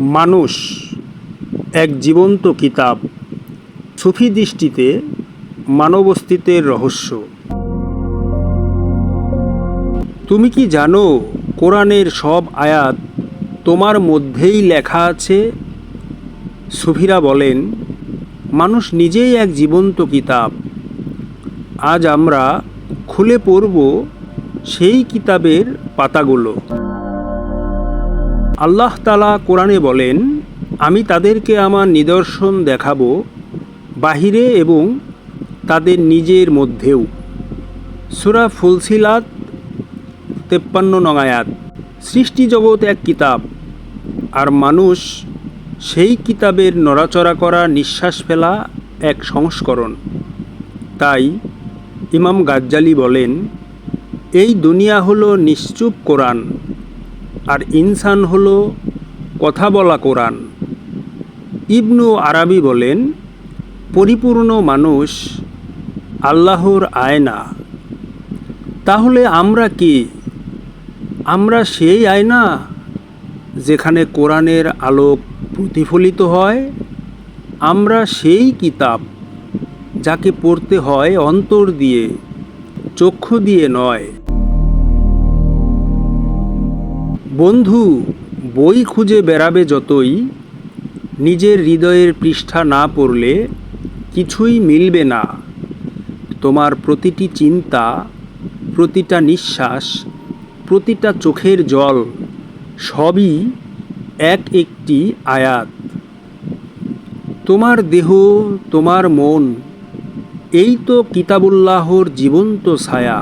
মানুষ এক জীবন্ত কিতাব সুফি দৃষ্টিতে মানব অস্তিত্বের রহস্য। তুমি কি জানো কোরআনের সব আয়াত তোমার মধ্যেই লেখা আছে? সুফিরা বলেন, মানুষ নিজেই এক জীবন্ত কিতাব। আজ আমরা খুলে পড়ব সেই কিতাবের পাতাগুলো। আল্লাহ তালা কোরআনে বলেন, আমি তাদেরকে আমার নিদর্শন দেখাবো বাহিরে এবং তাদের নিজের মধ্যেও। সুরা ফুলসিলাত তেপ্পান্ন নঙায়াত সৃষ্টি জগৎ এক কিতাব, আর মানুষ সেই কিতাবের নড়াচড়া করা নিঃশ্বাস ফেলা এক সংস্করণ। তাই ইমাম গাজ্জালি বলেন, এই দুনিয়া হলো নিশ্চুপ কোরআন। আর ইনসান হলো কথা বলা কোরআন। ইবনু আরাবি বলেন, পরিপূর্ণ মানুষ আল্লাহর আয়না। তাহলে আমরা কি? আমরা সেই আয়না যেখানে কোরআনের আলোক প্রতিফলিত হয়? আমরা সেই কিতাব যাকে পড়তে হয় অন্তর দিয়ে, চক্ষু দিয়ে নয়। বন্ধু, বই খুঁজে বেড়াবে যতই, নিজের হৃদয়ের পৃষ্ঠা না পড়লে কিছুই মিলবে না। তোমার প্রতিটি চিন্তা, প্রতিটা নিঃশ্বাস, প্রতিটা চোখের জল, সবই এক একটি আয়াত। তোমার দেহ, তোমার মন, এই তো কিতাবুল্লাহর জীবন্ত ছায়া।